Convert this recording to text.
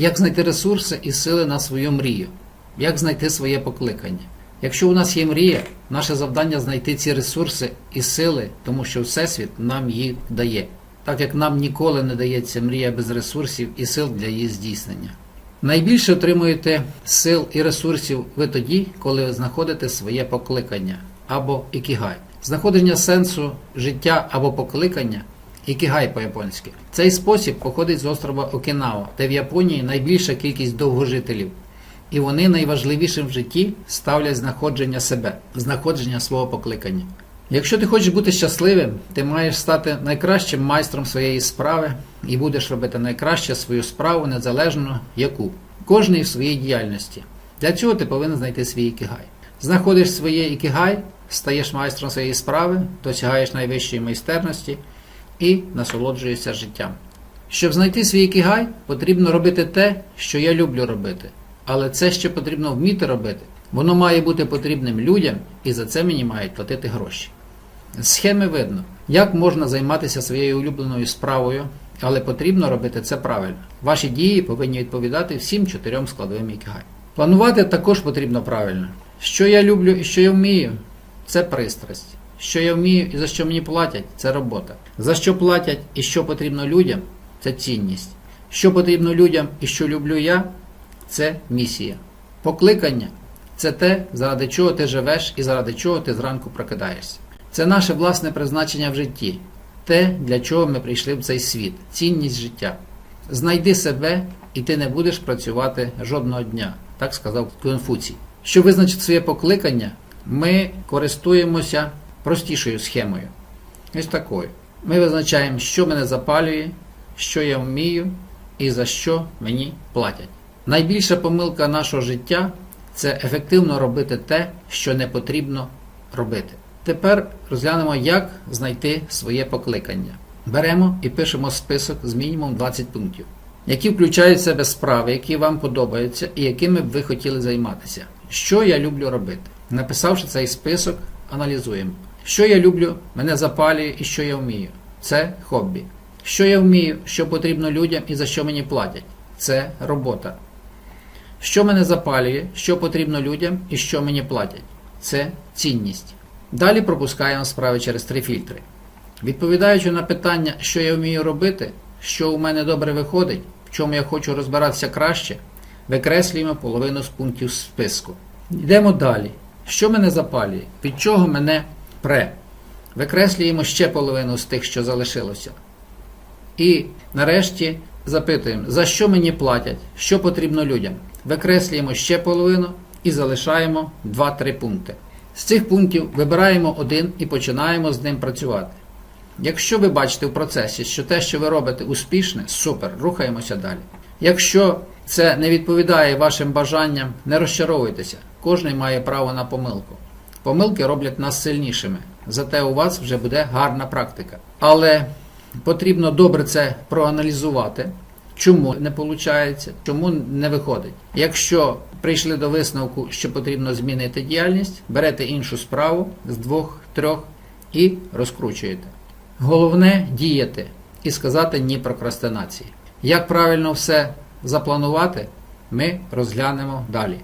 Як знайти ресурси і сили на свою мрію? Як знайти своє покликання? Якщо у нас є мрія, наше завдання знайти ці ресурси і сили, тому що Всесвіт нам їх дає, так як нам ніколи не дається мрія без ресурсів і сил для її здійснення. Найбільше отримуєте сил і ресурсів ви тоді, коли знаходите своє покликання або ікігай. Знаходження сенсу життя або покликання ікігай по-японськи. Цей спосіб походить з острова Окінава, де в Японії найбільша кількість довгожителів. І вони найважливішим в житті ставлять знаходження себе, знаходження свого покликання. Якщо ти хочеш бути щасливим, ти маєш стати найкращим майстром своєї справи і будеш робити найкраще свою справу, незалежно яку. Кожний в своїй діяльності. Для цього ти повинен знайти свій ікігай. Знаходиш своє ікігай, стаєш майстром своєї справи, досягаєш найвищої майстерності і насолоджуєшся життям. Щоб знайти свій ікігай, потрібно робити те, що я люблю робити. Але це ще потрібно вміти робити. Воно має бути потрібним людям, і за це мені мають платити гроші. З схеми видно, як можна займатися своєю улюбленою справою, але потрібно робити це правильно. Ваші дії повинні відповідати всім чотирьом складовим ікігай. Планувати також потрібно правильно. Що я люблю і що я вмію, це пристрасть. Що я вмію і за що мені платять, це робота. За що платять і що потрібно людям, це цінність. Що потрібно людям і що люблю я, це місія. Покликання це те, заради чого ти живеш і заради чого ти зранку прокидаєшся. Це наше власне призначення в житті, те, для чого ми прийшли в цей світ, цінність життя. Знайди себе, і ти не будеш працювати жодного дня, так сказав Конфуцій. Щоб визначити своє покликання, ми користуємося простішою схемою. Ось такою. Ми визначаємо, що мене запалює, що я вмію і за що мені платять. Найбільша помилка нашого життя це ефективно робити те, що не потрібно робити. Тепер розглянемо, як знайти своє покликання. Беремо і пишемо список з мінімум 20 пунктів, які включають в себе справи, які вам подобаються і якими б ви хотіли займатися. Що я люблю робити? Написавши цей список, аналізуємо. Що я люблю, мене запалює і що я вмію. Це хобі. Що я вмію, що потрібно людям і за що мені платять. Це робота. Що мене запалює, що потрібно людям і що мені платять. Це цінність. Далі пропускаємо справи через три фільтри. Відповідаючи на питання, що я вмію робити, що у мене добре виходить, в чому я хочу розбиратися краще, викреслюємо половину з пунктів списку. Йдемо далі. Що мене запалює? Від чого мене пре? Викреслюємо ще половину з тих, що залишилося. І нарешті запитуємо, за що мені платять, що потрібно людям. Викреслюємо ще половину і залишаємо 2-3 пункти. З цих пунктів вибираємо один і починаємо з ним працювати. Якщо ви бачите в процесі, що те, що ви робите, успішне, супер, рухаємося далі. Якщо це не відповідає вашим бажанням, не розчаровуйтеся. Кожен має право на помилку. Помилки роблять нас сильнішими, зате у вас вже буде гарна практика. Але потрібно добре це проаналізувати, чому не виходить, чому не виходить. Якщо прийшли до висновку, що потрібно змінити діяльність, берете іншу справу з двох-трьох і розкручуєте. Головне діяти і сказати ні прокрастинації. Як правильно все запланувати, ми розглянемо далі.